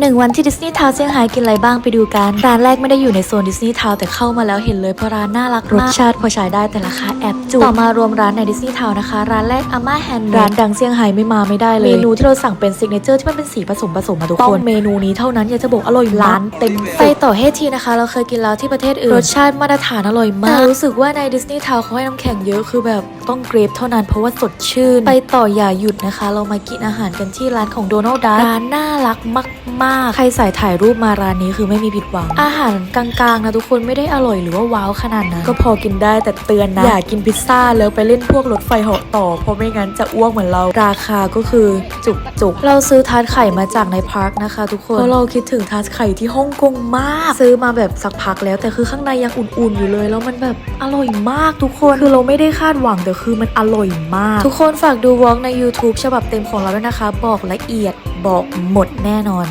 หนึ่งวันที่ดิสนีย์ทาวน์เซี่ยงไฮ้กินอะไรบ้างไปดูกัน ร้านแรกไม่ได้อยู่ในโซนดิสนีย์ทาวน์แต่เข้ามาแล้วเห็นเลยเพราะร้านน่ารักมากรสชาติพอใช้ได้แต่ราคาแอบจุกต่อมารวมร้านในดิสนีย์ทาวน์นะคะ ร้านแรกอาม่าแฮนด์ร้านดังเซี่ยงไฮ้ไม่มาไม่ได้เลย เมนูที่เราสั่งเป็นซิกเนเจอร์ที่มันเป็นสีผสมผสมมาทุกคนเมนูนี้เท่านั้นอยากจะบอกอร่อยร้านเต็มไปต่อเฮทีนะคะ เราเคยกินแล้วที่ประเทศอื่นรสชาติมาตรฐานอร่อยมากแต่รู้สึกว่าในดิสนีย์ทาวน์เขาให้น้ำแข็งเยอะคือแบบต้องเกรฟเท่านั้นเพราะว่าสดชื่น ไปต่ออย่าหยุดนะคะ เรามากินอาหารกันที่ร้านของโดนัลด์ดัร้านน่ารักมากๆใครใส่ถ่ายรูปมาร้านนี้คือไม่มีผิดหวัง อาหารกลางๆนะทุกคนไม่ได้อร่อยหรือว่าว้าวขนาดนั้น ก็พอกินได้แต่เตือนนะ อย่ากินพิซซ่าแล้วไปเล่นพวกรถไฟเหาะต่อ เพราะไม่งั้นจะอ้วกเหมือนเรา ราคาก็คือจุกจุกๆเราซื้อทาร์ตไข่มาจากในพาร์คนะคะ ทุกคนเพราะเราคิดถึงทาร์ตไข่ที่ฮ่องกงมาก ซื้อมาแบบสักพักแล้วแต่คือข้างในยังอุ่นๆอยู่เลย แล้วมันแบบอร่อยมากทุกคนคือเราไม่ได้คาดหวังแต่คือมันอร่อยมาก ทุกคนฝากดูวอล์กใน YouTube ฉบับเต็มของเราด้วยนะคะ บอกละเอียดบอกหมดแน่นอน